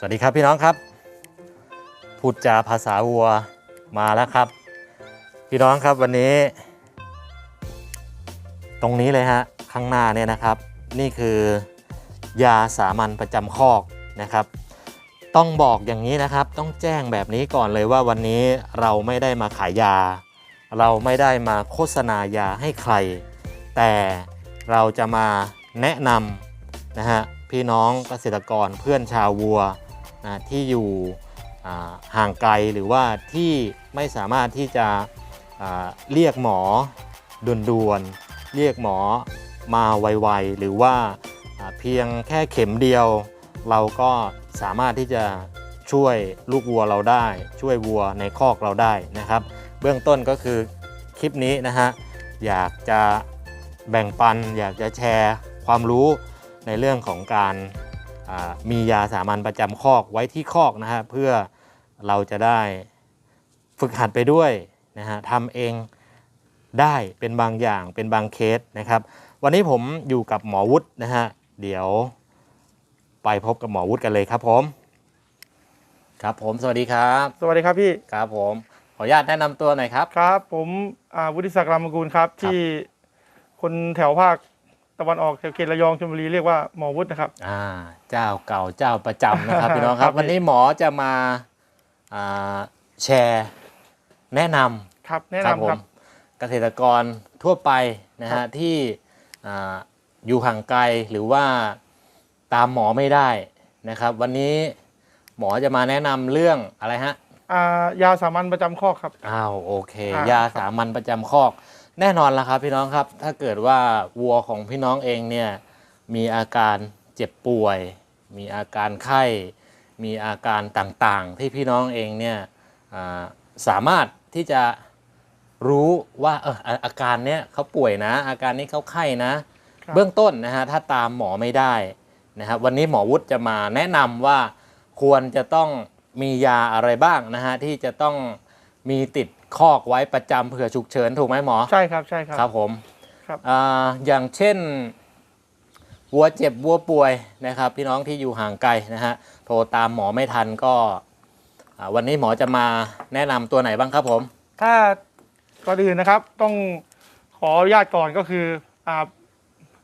สวัสดีครับพี่น้องครับพูดจาภาษาวัวมาแล้วครับ พี่น้องครับวันนี้ ตรงนี้เลยฮะข้างหน้าเนี่ยนะครับ นี่คือยาสามัญประจำคอกนะครับ ต้องบอกอย่างนี้นะครับ ต้องแจ้งแบบนี้ก่อนเลยว่าวันนี้เราไม่ได้มาขายยา เราไม่ได้มาโฆษณายาให้ใคร แต่เราจะมาแนะนำนะฮะพี่น้องเกษตรกรเพื่อนชาววัว นะที่อยู่ห่างไกลหรือว่าที่ไม่สามารถที่จะเรียกหมอด่วนๆเรียกหมอมาไวๆหรือว่าเพียงแค่เข็มเดียว เราก็สามารถที่จะช่วยลูกวัวเราได้ ช่วยวัวในคอกเราได้นะครับ เบื้องต้นก็คือคลิปนี้นะฮะอยากจะแบ่งปัน อยากจะแชร์ความรู้ในเรื่องของการ มียาสามัญประจำคอกไว้ที่คอกนะฮะเพื่อเราจะได้ฝึกหัดไปด้วยนะฮะทำเองได้เป็นบางอย่างเป็นบางเคสนะครับ วันนี้ผมอยู่กับหมอวุฒินะฮะเดี๋ยวไปพบกับหมอวุฒิกันเลยครับผมครับผมสวัสดีครับ สวัสดีครับพี่ครับผมขออนุญาตแนะนำตัวหน่อยครับ ครับ ผมอ่าวุฒิศักดิ์รามกูลครับที่คนแถวภาค ตะวันออกแถวเขตระยองชลบุรีเรียกว่าหมอวุฒินะครับ อ่า เจ้าเก่าเจ้าประจำนะครับพี่น้องคครัรับบ วันนี้หมอจะมาอ่าแชร์แนะนำครับแนะครันำผครัมบเกษตรกรทั่วไปนะครัฮะบ ที่อ่าอยู่ห่างไกลหรือว่าตามหมอไม่ได้นะครับ วันนี้หมอจะมาแนะนำเรื่องอะไรฮะ อ่ายาสามัญประจำข้อครับ อ้าวโอเค อ่ายยาสามัญประจำคอก แน่นอนละครับพี่น้องครับ ถ้าเกิดว่าวัวของพี่น้องเองเนี่ยมีอาการเจ็บป่วย มีอาการไข้ มีอาการต่างๆ ที่พี่น้องเองเนี่ยอ่าสามารถที่จะรู้ว่าเอออะอาการเนี้ยเขาป่วยนะ อาการนี้เขาไข้นะครับเบื้องต้นนะฮะถ้าตามหมอไม่ได้นะครับวันนี้หมอวุฒิจะมาแนะนำว่าควรจะต้องมียาอะไรบ้างนะฮะที่จะต้องมีติด คอกไว้ประจำเผื่อฉุกเฉินถูกไหมหมอ ใช่ครับใช่ครับ ครับผมครับ อ่าอย่างเช่น วัวเจ็บวัวป่วยนะครับ พี่น้องที่อยู่ห่างไกลนะฮะโทรตามหมอไม่ทันก็อ่าวันนี้หมอจะมาแนะนำตัวไหนบ้างครับผม ถ้าก่อนอื่นนะครับต้องขออนุญาตก่อนก็คืออ่า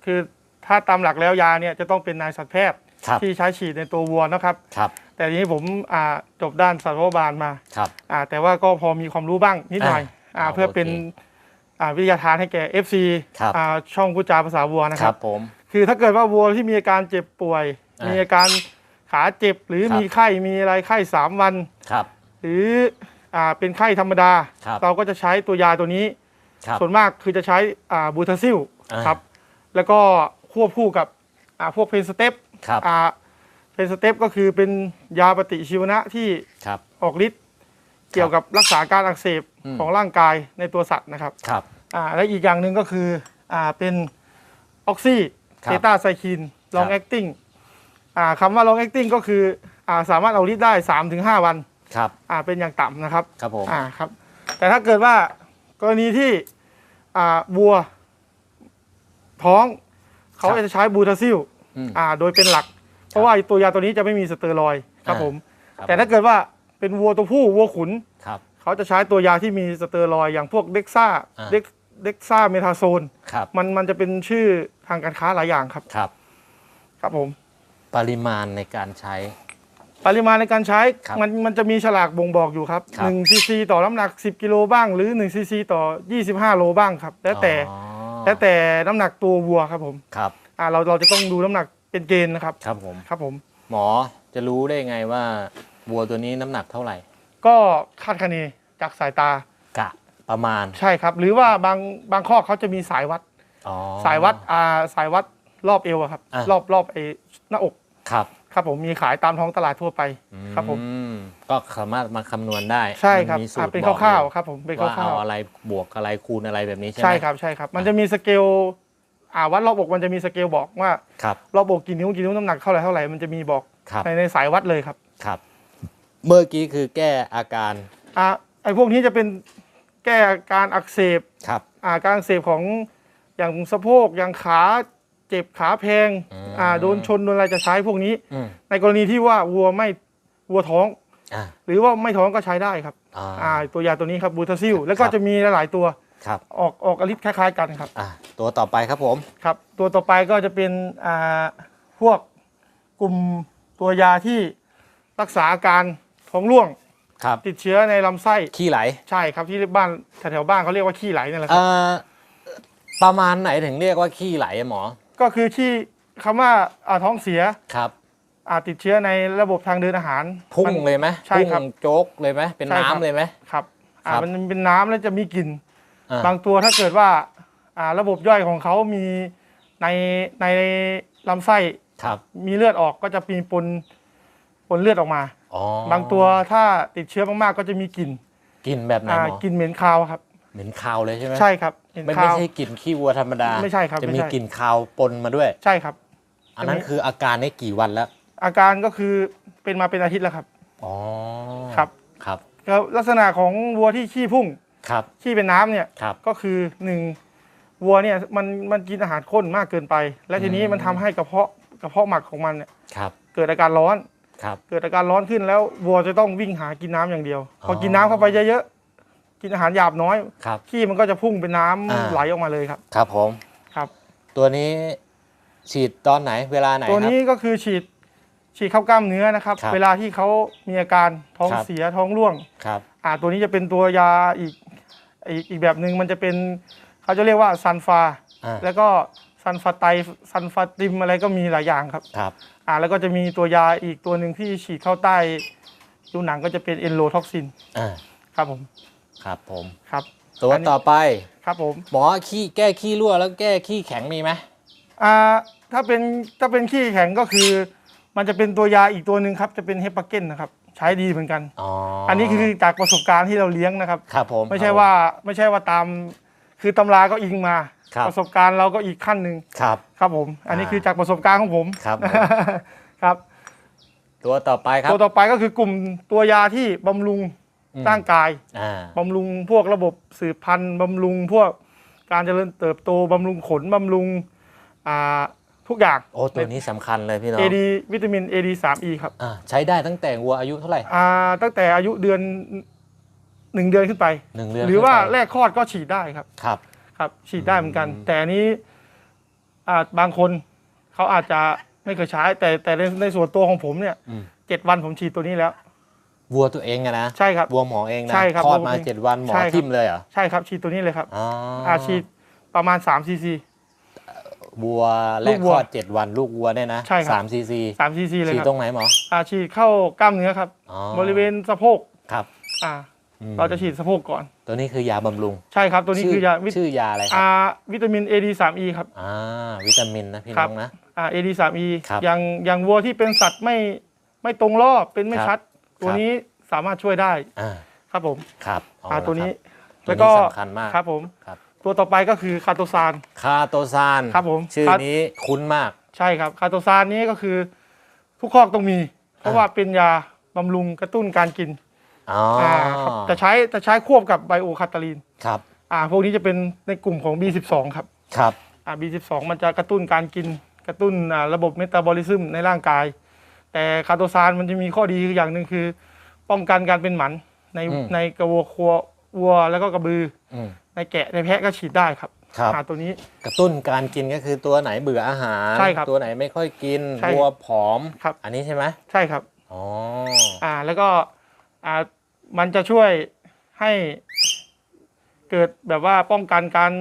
คือถ้าตามหลักแล้วยาเนี่ยจะต้องเป็นนายสัตวแพทย์ครับ ที่ใช้ฉีดในตัววัวนะครับ ครับ แต่ทีนี้ผมอ่าจบด้านสัตวบาลมาครับ อ่าแต่ว่าก็พอมีความรู้บ้างนิดหน่อยอ่าอ่าเพื่อเป็นโอเคอ่าวิทยาทานให้แก่ FC ครับ อ่าช่องพูดจาภาษาวัวนะคครัรับ บผม คือถ้าเกิดว่าวัวที่มีอาการเจ็บป่วย อ่ามีมีอาการขาเจ็บหรือครับ มีไข้มีอะไรไข้สามวัน ครับ หรืออ่าเป็นไข้ธรรมดา ครับ เราก็จะใช้ตัวยาตัวนี้ ครับ ส่วนมากคือจะใช้อ่าบูทาซิลอ่าครับแล้วก็ควบคู่กับอ่าพวกเพนสเต็ปครับ อ่า เพนสเต็ปก็คือเป็นยาปฏิชีวนะที่ครับ ออกฤทธิ์เกี่ยวกับรักษาการอักเสบอืม ของร่างกายในตัวสัตว์นะครับครับ อ่าและอีกอย่างหนึ่งก็คืออ่าเป็นออกซิครับเบต้าไซคินลองครับ แอคติ้งอ่าคำว่าลองแอคติ้งก็คืออ่าสามารถเอาฤทธิ์ได้ 3-5 วันครับอ่าเป็นอย่างต่ำนะครับ ครับผมอ่าครับแต่ถ้าเกิดว่ากรณีที่อ่าวัวท้องเขาจะใช้บูทาซิลอืม อ่าโดยเป็นหลัก เพราะว่าตัวยาตัวนี้จะไม่มีสเตียรอยด์ครับอ่าผม ครับแต่ถ้าเกิดว่าเป็นวัวตัวผู้วัวขุน ครับ เขาจะใช้ตัวยาที่มีสเตียรอยด์อย่างพวกเด็กซ่าอ่า เด็กเด็กซ่าเมทาโซน ครับมันมันจะเป็นชื่อทางการค้าหลายอย่างครับครับ ครับผม ปริมาณในการใช้ ปริมาณในการใช้ครับมันมันจะมีฉลากบ่งบอกอยู่ครับครับ 1ซีซีต่อน้ำหนัก 10 กิโลบ้างหรือ1ซีซีต่อ 25 โลบ้างครับ แล้วแต่อ๋อแล้วแต่น้ำหนักตัววัวครับผมครับ อ่าเราเราจะต้องดูน้ำหนัก เป็นเกณฑ์นะครับครับผม ครับผม หมอจะรู้ได้ไงว่าวัวตัวนี้น้ำหนักเท่าไหร่ ก็คาดคะเนจากสายตา กะประมาณ ใช่ครับ หรือว่าบางบางข้อเขาจะมีสายวัด อ๋อ สายวัดอ่าสายวัดรอบเอวอะครับ อะ รอบรอบไอ้หน้าอก ครับครับผมมีขายตามท้องตลาดทั่วไป ครับผม อืก็สามารถมาคำนวณได้ใช่ครับมันมีสูอ่าตรเป็นบอกคร่าวอยู่ๆครับผมเป็นคว่าร่าเอาวอะไรบวกอะไรคูณอะไรแบบนี้ๆใช่ไหมใช่ครับใช่ครับ มันจะมีสเกล อ่าวัดรอบอกมันจะมีสเกลบอกว่าครับรอบอกกี่นิ้วกี่นิ้วน้ำหนักเท่าไหร่เท่าไหร่มันจะมีบอกครับในในสายวัดเลยครับครับ เมื่อกี้คือแก้อาการอ่าไอ้พวกนี้จะเป็นแก้การอักเสบครับอ่าการอักเสบของอย่างสะโพกอย่างขาเจ็บขาแพงอืมอ่าโดนชนโดนอะไรจะใช้พวกนี้ อืมในกรณีที่ว่าวัวไม่วัวท้อง อ่า หรือว่าไม่ท้องก็ใช้ได้ครับอ่า อ่าตัวยาตัวนี้ครับบูทาซิลแล้วก็ครับจะมีหลายๆตัว ครับออกออกฤทธิ์คล้ายๆกันครับ อ่า ตัวต่อไปครับผมครับตัวต่อไปก็จะเป็นอ่าพวกกลุ่มตัวยาที่รักษาอาการท้องร่วง ครับ ติดเชื้อในลำไส้ขี้ไหลใช่ครับที่บ้านแถวๆบ้านเขาเรียกว่าขี้ไหลนี่แหละคเอ่รับอประมาณไหนถึงเรียกว่าขี้ไหลอะหมอก็คือที่คำว่าอ่าท้องเสียครับอาติดเชื้อในระบบทางเดินอาหารพุ่งมัน เลยไหมใช่ครับพุ่งโจ๊กเลยไหมเป็นใช่ครับ น้ำเลยไหม ครับอ่าครับ มันเป็นน้ำแล้วจะมีกลิ่น อ่าบางตัวถ้าเกิดว่าอ่า ระบบย่อยของเขามีในในลำไส้ครับ มีเลือดออกก็จะมีปนปนเลือดออกมาอ๋อบางตัวถ้าติดเชื้อมากๆ ก็จะมีกลิ่นกลิ่นแบบไหนอ่าหมอกลิ่นเหม็นคาวครับ เหม็นคาวเลยใช่ไหมใช่ครับเหม็นไม่คาไม่วใช่กลิ่นขี้วัวธรรมดาไม่ใช่ครับจะไม่มีใช่กลิ่นคาวปนมาด้วย ใช่ครับ อันนั้นจะมีคืออาการนี้กี่วันแล้ว อาการก็คือเป็นมาเป็นอาทิตย์แล้วครับอ๋อครับครับแล้วลักษณะของวัวที่ขี้พุ่งครับขี้เป็นน้ำเนี่ยครับก็คือหนึ่ง วัวเนี่ยมันมันกินอาหารข้นมากเกินไป และทีนี้อืมมันทำให้กระเพาะกระเพาะหมักของมันเนี่ยครับเกิดอาการร้อนครับเกิดอาการร้อนขึ้นแล้ววัวจะต้องวิ่งหากินน้ำอย่างเดียวอ๋อพอกินน้ำเข้าไปเยอะๆกินอาหารหยาบน้อยครับขี้มันก็จะพุ่งเป็นน้ำอ่าไหลออกมาเลยครับ ครับผมครับ ตัวนี้ฉีดตอนไหนเวลาไหนตัวครับนี้ก็คือฉีดฉีดเข้ากล้ามเนื้อนะครับครับเวลาที่เขามีอาการท้องครับเสียท้องร่วงครับอ่าตัวนี้จะเป็นตัวยาอีกอีกอีกแบบหนึ่งมันจะเป็น เขาจะเรียกว่าซันฟาอ่า แล้วก็ซันฟาไตซันฟาติมอะไรก็มีหลายอย่างครับ ครับ อ่าแล้วก็จะมีตัวยาอีกตัวหนึ่งที่ฉีดเข้าใต้ดูหนังก็จะเป็นเอนโลท็อกซินอ่า ครับผมครับผม ครับตัวอันนี้ต่อไป ครับผมหมอขี้แก้ขี้รั่วแล้วแก้ขี้แข็งมีไหมอ่าถ้าเป็นถ้าเป็นขี้แข็งก็คือ มันจะเป็นตัวยาอีกตัวหนึ่งครับจะเป็นเฮปาเกนนะครับใช้ดีเหมือนกัน อ๋ออัอันนี้คือจากประสบการณ์ที่เราเลี้ยงนะครับ ครับผมไม่ใช่ว่าไม่ใช่ว่าตาม คือตำราก็อิงมา ครับประสบการณ์เราก็อีกขั้นหนึ่งครับ ครับผม อันนี้อ่า คือจากประสบการณ์ของผมครับผมครับตัวต่อไปครับตัวต่อไปก็คือกลุ่มตัวยาที่บำรุงอืมร่างกายอ่าบำรุงพวกระบบสืบพันธุ์บำรุงพวกการเจริญเติบโตบำรุงขนบำรุงอ่าทุกอย่าง โอ้ตัวนี้สำคัญเลยพี่น้อง AD วิตามิน AD 3 E ครับ อ่าใช้ได้ตั้งแต่วัวอายุเท่าไหร่ อ่าตั้งแต่อายุเดือน หนึ่งเดือนขึ้นไป หนึ่งเดือนหรือว่าขึ้นไปแรกคลอดก็ฉีดได้ครับ ครับ ครับ ฉีดได้เหมือนกันอืมแต่อันนี้อ่าบางคนเขาอาจจะไม่เคยใช้ แต่แต่ในในส่วนตัวของผมเนี่ยอืม เจ็ดวันผมฉีดตัวนี้แล้ว วัวตัวเองอะนะใช่ครับ วัวหมอเองนะใช่ครับคลอดวัวมาเองเจ็ดวันหมอใช่ครับ ทิ่มเลยเหรอใช่ครับ ฉีดตัวนี้เลยครับ อ๋ออ่าฉีดประมาณ3ซีซี วัวแรลูกกควัลวอดเจ็ดวันลูกวัวเนี่ยนะใช่ครับ สามซีซีสามซีซีเลยฉีดครับตรงไหนหมออ่าฉีดเข้ากล้ามเนื้อครับ อ๋อบริเวณสะโพกครับ อ่าอืม เราจะฉีดสะโพกก่อน ตัวนี้คือยาบำรุง ใช่ครับ ตัวนี้ชื่คือยาวิตชื่อยาอะไรครัอ่าบวิตามิน AD 3 E ครับอ่าวิตามินนะพี่ครัน้บองนะอ่า AD 3 E ครับอย่างอย่างวัวที่เป็นสัตว์ไม่ไม่ตรงรอบเป็นไม่ครับชัด ตัวนี้สามารถช่วยได้อ่าครับผมครับเออ่าละตัวนี้ครับแล้วก็ตัวนี้สำคัญมากครับผมครับตัวต่อไปก็คือคาโตซานคาโตซานครับผมชื่อครับนี้คุ้นมากใช่ครับคาโตซานนี้ก็คือทุกคอกต้องมี เพราะอ่าว่าเป็นยาบำรุงกระตุ้นการกิน อ๋อออ่าครับจะใช้จะใช้ควบกับไบโอคาตาลีนครับอ่าพวกนี้จะเป็นในกลุ่มของ B12 ครับครับอ่า B12 มันจะกระตุ้นการกินกระตุ้นอ่าระบบเมตาบอลิซึมในร่างกาย แต่คาโตซานมันจะมีข้อดีอย่างหนึ่งคือ ป้องกันการเป็นหมันในอืมในกระวัวคัววัวแล้วก็กระบืออืมในแกะในแพะก็ฉีดได้ครับครับอ่าตัวนี้ กระตุ้นการกินก็คือตัวไหนเบื่ออาหาร ใช่ครับตัวไหนไม่ค่อยกินใช่วัวผอม ครับ อันนี้ใช่ไหมใช่ครับ อ๋อ อ่าแล้วก็อ่า มันจะช่วยให้เกิดแบบว่าป้องกันการ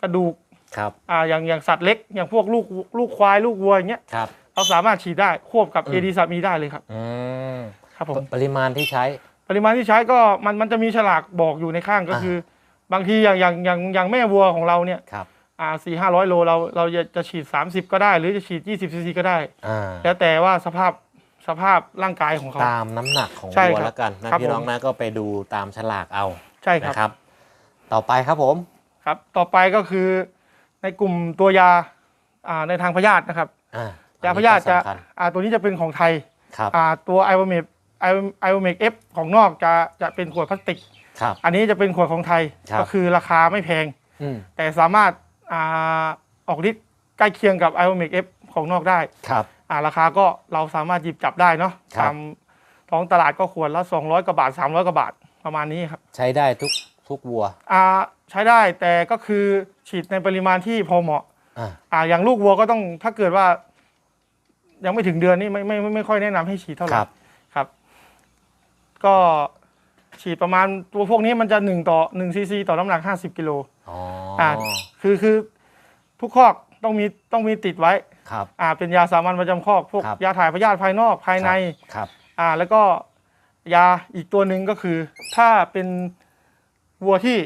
กระดูกครับอ่าอย่างอย่างสัตว์เล็ก อย่างพวกลูกลูกควายลูกวัวอย่างเงี้ยครับเราสามารถฉีดได้ควบกับอืมเอดีซามีได้เลยครับอืมครับผมปริมาณที่ใช้ ปริมาณที่ใช้ก็มันมันจะมีฉลากบอกอยู่ในข้างก็อ่าคือ บางทีอย่างอย่างอย่างอย่างแม่วัวของเราเนี่ยครับอ่าสี่ห้าร้อยโลเราเราจะจะฉีด 30 ก็ได้ หรือจะฉีด 20ซีซีก็ได้อ่าแล้วแต่ว่าสภาพ สภาพร่างกายของเขา ตามน้ำหนักของใช่วัวครับแล้วกันนะครับพี่น้องผมนะก็ไปดูตามฉลากเอาใช่ครับ นะครับ ต่อไปครับผม ครับ ต่อไปก็คือในกลุ่มตัวยาอ่าในทางพยาธินะครับ อ่ายาพยาธิจะอันนี้ก็สำคัญอ่าตัวนี้จะเป็นของไทยครับอ่าตัวไอโอเมกไอโอเมกเอฟของนอกจะจะเป็นขวดพลาสติก ครับ อันนี้จะเป็นขวดของไทยครับ ก็คือราคาไม่แพง อืมแต่สามารถอ่าออกฤทธิ์ใกล้เคียงกับ i o m e c F ของนอกได้ ครับ อ่าราคาก็เราสามารถหยิบจับได้เนาะครับ ตามท้องตลาดก็ขวดละ200กว่าบาท 300กว่าบาทประมาณนี้ครับใช้ได้ทุกทุกวัวอ่าใช้ได้แต่ก็คือฉีดในปริมาณที่พอเหมาะ อ่าอ่าอย่างลูกวัวก็ต้องถ้าเกิดว่า ยังไม่ถึงเดือนนี่ไม่ไม่ไม่ไม่ค่อยแนะนำให้ฉีดเท่าไหคร่ รับ ครับ ก็ฉีดประมาณตัวพวกนี้มันจะหนึ่งต่อหนึ่งซีซีต่อน้ำหนักห้าสิบกิโล อ๋ออ่าคือคือทุกคอกต้องมีต้องมีติดไว้ ครับอ่าเป็นยาสามัญประจำคอกพวกครับยาถ่ายพยาธิภายนอกภายในครับ อ่าแล้วก็ยาอีกตัวหนึ่งก็คือ ถ้าเป็นวัวที่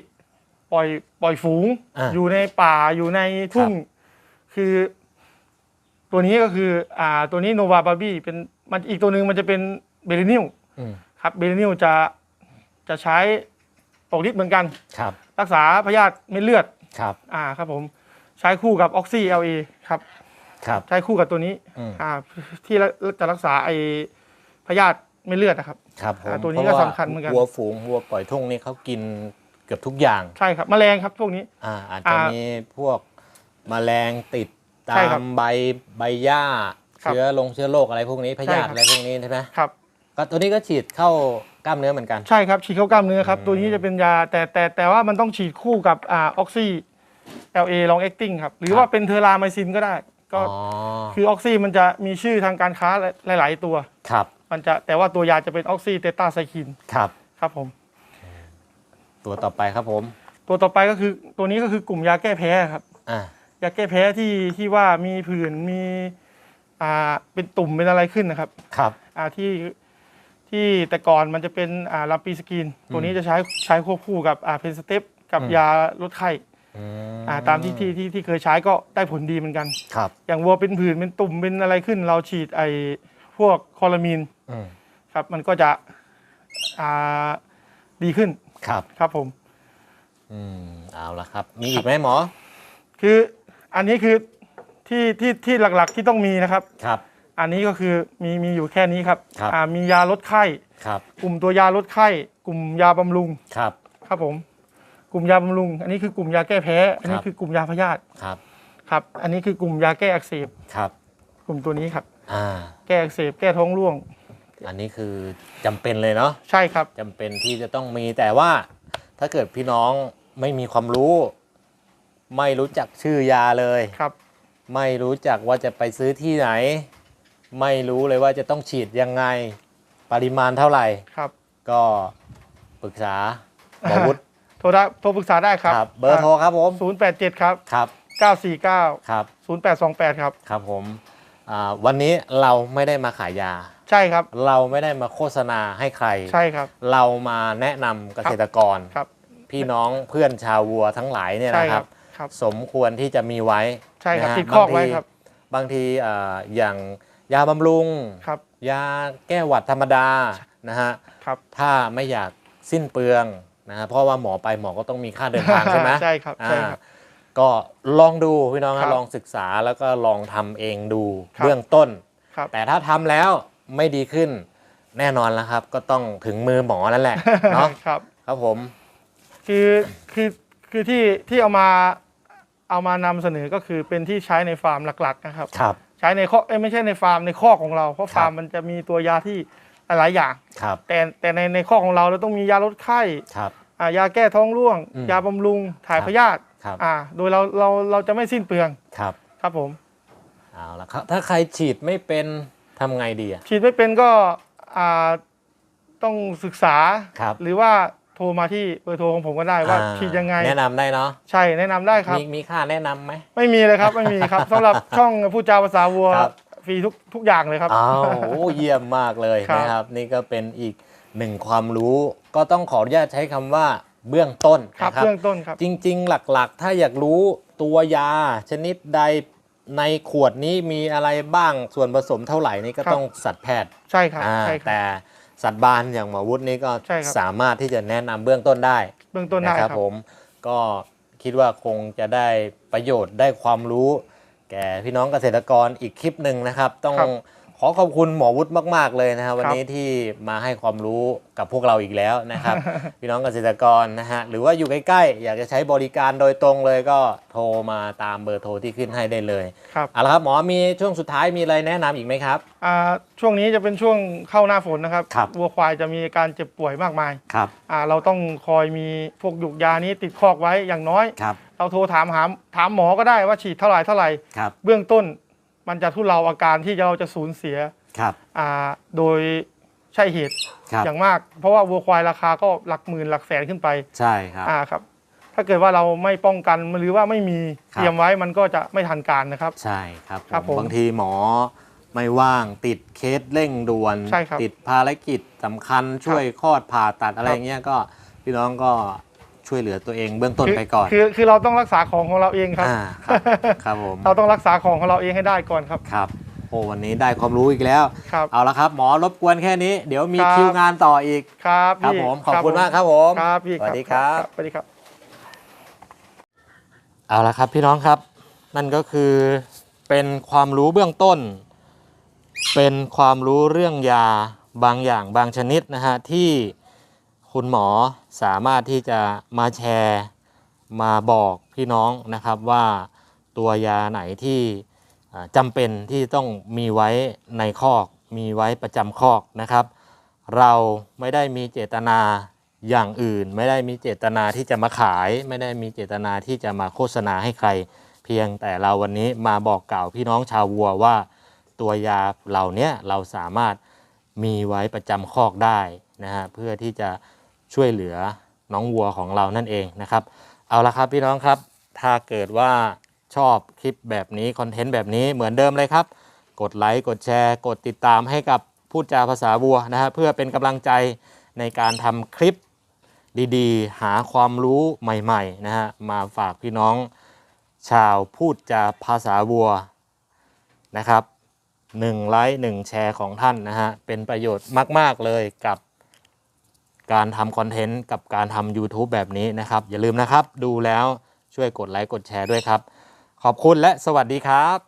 ปล่อยปล่อยฝูง อ่าอยู่ในป่าอยู่ในทุ่ง คือ ตัวนี้ก็คืออ่าตัวนี้โนวาบาบี้เป็นมันอีกตัวหนึ่งมันจะเป็นเบลินิลอืม ครับเบลินิลจะจะใช้ออกฤทธิ์เหมือนกัน ครับรักษาพยาธิเม็ดเลือด ครับ อ่าครับผมใช้คู่กับออกซิเอลเอครับ ครับ ใช้คู่กับตัวนี้อืม อ่าที่จะรักษาไอพยาธิเม็ดเลือดนะครับ ครับผมอ่าตัวนี้พราะก็สำคัญเหมือนกันวัวฝูงวัวปล่อยทุ่งนี่เขากินเกือบทุกอย่าง ใช่ครับแมลงครับพวกนี้ อ่าอาจจะอ่ามีมีพวกแมลงติดตาใช่ครัมบใบใบหญ้า ครับเชื้อลงเชื้อโรคอะไรพวกนี้พใช่ยาครับธิอะไรพวกนี้ใช่ไหมครับ ก็ตัวนี้ก็ฉีดเข้ากล้ามเนื้อเหมือนกัน ใช่ครับฉีดเข้ากล้ามเนื้อครับอืมตัวนี้จะเป็นยาแต่แต่แต่ว่ามันต้องฉีดคู่กับอ่าออกซิเอลเอลองแอคติ้งครับ หรือว่าเป็นเทอราไมซินก็ได้ ก็อ๋อคือออกซิมันจะมีชื่อทางการค้าหลาย ๆ ตัวครับ มันจะแต่ว่าตัวยาจะเป็นออกซิเตตาไซคินครับครับผม ตัวต่อไปครับผม ตัวต่อไปก็คือตัวนี้ก็คือกลุ่มยาแก้แพ้ครับอ่ายาแก้แพ้ที่ที่ว่ามีผื่นมีอ่าเป็นตุ่มเป็นอะไรขึ้นนะครับครับอ่าที่ที่แต่ก่อนมันจะเป็นอ่าลาปีสกิน ตัวนี้จะใช้ใช้ควบคู่กับอ่าเพนสเต็ปกับอืมยาลดไข้ อือ่าตามที่ที่ที่ที่เคยใช้ก็ได้ผลดีเหมือนกัน ครับ อย่างวัวเป็นผื่นเป็นตุ่มเป็นอะไรขึ้น เราฉีดไอพวกคอลามีนอืมครับ มันก็จะอ่าดีขึ้นครับ ครับผม อืมเอาละครับ มีอีกไหมหมอ คืออันนี้คือที่ที่ที่หลักๆที่ต้องมีนะครับ ครับ อันนี้ก็คือมีมีอยู่แค่นี้ครับครับ อ่ามียาลดไข้ ครับ กลุ่มตัวยาลดไข้ กลุ่มยาบำรุงครับ ครับผมก ลุ่มยาบำรุง อันนี้คือกลุ่มยาแก้แพ้ อันนี้ครับคือกลุ่มยาพยาธิครับครับ อันนี้คือกลุ่มยาแก้อักเสบครับ กลุ่มตัวนี้ครับ อ่า แก้อักเสบแก้ท้องร่วง อันนี้คือจำเป็นเลยเนาะใช่ครับ จำเป็นที่จะต้องมีแต่ว่า ถ้าเกิดพี่น้องไม่มีความรู้ ไม่รู้จักชื่อยาเลย ครับ ไม่รู้จักว่าจะไปซื้อที่ไหน ไม่รู้เลยว่าจะต้องฉีดยังไง ปริมาณเท่าไหร่ ครับ ก็ปรึกษาหมอวุฒิ โทรได้โทรปรึกษาได้ครับครับเบอร์โทรครับผมศูนย์แปดเจ็ดครับครับเก้าสี่เก้าครับศูนย์แปดสองแปดครับครับผมอ่าวันนี้เราไม่ได้มาขายยา ใช่ครับ เราไม่ได้มาโฆษณาให้ใคร ใช่ครับ เรามาแนะนำเกษตรกรครับ พี่น้องเพื่อนชาววัวทั้งหลายเนี่ยใช่นะคครัรับบครับ สมควรที่จะมีไว้ ใช่ครับนะฮะติดคอกไว้บางทีครับ บางทีอ่าอย่างยาบำรุงครับยาแก้หวัดธรรมดานะฮะครับถ้าไม่อยากสิ้นเปลือง นะฮะเพราะว่าหมอไปหมอก็ต้องมีค่าเดินทางใช่ไหมใช่ครับใช่ครับอ่าก็ลองดูพี่น้องครัฮะบลองศึกษาแล้วก็ลองทำเองดูครับเบื้องต้นครับแต่ถ้าทำแล้วไม่ดีขึ้นแน่นอนแล้วครับ ก็ต้องถึงมือหมอนั่นแหละเนาะครับครับผม คือคือคือที่ที่เอามาเอามานำเสนอก็คือเป็นที่ใช้ในฟาร์มหลักๆนะครับครับ ใช้ในข้อเอ้ยไม่ใช่ในฟาร์มในข้อกของเรา เพราะครับฟาร์มมันจะมีตัวยาที่ หลายๆอย่าง ครับ แต่แต่ในในข้อกของเราเราต้องมียาลดไข้ครับ อ่ายาแก้ท้องร่วง อืมยาบำรุงถ่ายครับ พยาธิครับ อ่า โดยเราเราเราจะไม่สิ้นเปลืองครับ ครับผม เอาละครับ ถ้าใครฉีดไม่เป็นทำไงดีอะฉีดไม่เป็นก็อ่าต้องศึกษา ครับ หรือว่าโทรมาที่เบอร์โทรของผมก็ได้ว่าอ่ฉีดยังไง แนะนำได้เนาะ ใช่แนะนำได้ครับ มีมีค่าแนะนำไหม ไม่มีเลยครับ ไม่มีครับสำหรับช่องพูดจาภาษาวัว ครับ ฟรีทุกทุกอย่างเลยครับอ้าวโอ้เยี่ยมมากเลยครับ นะครับ นี่ก็เป็นอีกหนึ่งความรู้ ก็ต้องขออนุญาตใช้คำว่าเบื้องต้นครับนะครับ เบื้องต้นครับ จริงๆ หลักๆ ถ้าอยากรู้ตัวยาชนิดใดในขวดนี้มีอะไรบ้างส่วนผสมเท่าไหร่นี่ก็ครับ ต้องสัตวแพทย์ใช่ครับอ่าใช่ครับ แต่สัตว์บานอย่างหมอวุฒินี่ก็ใช่ครับ สามารถที่จะแนะนำเบื้องต้นได้เบื้องต้นได้นะครับผมก็คิดว่าคงจะได้ประโยชน์ได้ความรู้ แก่พี่น้องเกษตรกรอีกคลิปหนึ่งนะครับ ต้อง ขอขอบคุณหมอวุฒิมาก ๆ เลยนะฮะวันครับนี้ที่มาให้ความรู้กับพวกเราอีกแล้วนะครับ พี่น้องเกษตรกรนะฮะหรือว่าอยู่ใกล้ ๆ อยากจะใช้บริการโดยตรงเลยก็โทรมาตามเบอร์โทรที่ขึ้นให้ได้เลยครับเอาละครับหมอมีช่วงสุดท้ายมีอะไรแนะนำอีกไหมครับอ่าช่วงนี้จะเป็นช่วงเข้าหน้าฝนนะครับครับวัวควายจะมีอาการเจ็บป่วยมากมายครับอ่าเราต้องคอยมีพวกหยุกยานี้ติดคอกไว้อย่างน้อยครับเราโทรถามหาถามหมอก็ได้ว่าฉีดเท่าไหร่เท่าไหร่ครับเบื้องต้น มันจะทุเลาอาการที่เราจะสูญเสียครับ อ่าโดยใช่เหตุครับ อย่างมาก เพราะว่าวัวควายราคาก็หลักหมื่นหลักแสนขึ้นไปใช่ครับ อ่าครับ ถ้าเกิดว่าเราไม่ป้องกันหรือว่าไม่มีครับ เตรียมไว้มันก็จะไม่ทันการนะครับ ใช่ครับครับผมบางทีหมอไม่ว่างติดเคสเร่งด่วน ใช่ครับติดภารกิจสำคัญช่วยคลอดผ่าตัดอะไรครับอย่างเงี้ยก็พี่น้องก็ ช่วยเหลือตัวเองเบื้องต้นคือไปก่อน คือคือเราต้องรักษาของของเราเองครับอ่าครับครับผมเราต้องรักษาของของเราเองให้ได้ก่อนครับครับโอ้วันนี้ได้ความรู้อีกแล้วครับเอาละครับหมอรบกวนแค่นี้ เดี๋ยวมีครับคิวงานต่ออีกครับครับพี่ผมขอบคุณมากครับผมครับพี่สวัสดีครับสวัสดีครับ เอาละครับพี่น้องครับ นั่นก็คือเป็นความรู้เบื้องต้น เป็นความรู้เรื่องยาบางอย่างบางชนิดนะฮะที่คุณหมอ สามารถที่จะมาแชร์มาบอกพี่น้องนะครับว่าตัวยาไหนที่จำเป็นที่ต้องมีไว้ในคอก มีไว้ประจำคอกนะครับ เราไม่ได้มีเจตนาอย่างอื่น ไม่ได้มีเจตนาที่จะมาขาย ไม่ได้มีเจตนาที่จะมาโฆษณาให้ใคร เพียงแต่เราวันนี้มาบอกกล่าวพี่น้องชาววัวว่า ตัวยาเหล่านี้เราสามารถมีไว้ประจำคอกได้นะฮะเพื่อที่จะ ช่วยเหลือน้องวัวของเรานั่นเองนะครับ เอาละครับพี่น้องครับ ถ้าเกิดว่าชอบคลิปแบบนี้คอนเทนต์แบบนี้เหมือนเดิมเลยครับ กดไลค์กดแชร์ กดติดตามให้กับพูดจาภาษาวัวนะฮะเพื่อเป็นกำลังใจในการทำคลิปดีๆ หาความรู้ใหม่ๆนะฮะมาฝากพี่น้องชาวพูดจาภาษาวัวนะครับหนึ่งไลค์หนึ่งแชร์ของท่านนะฮะเป็นประโยชน์มาก ๆ เลยกับ การทำคอนเทนต์กับการทำ YouTube แบบนี้นะครับ อย่าลืมนะครับ ดูแล้วช่วยกดไลค์กดแชร์ด้วยครับ ขอบคุณและสวัสดีครับ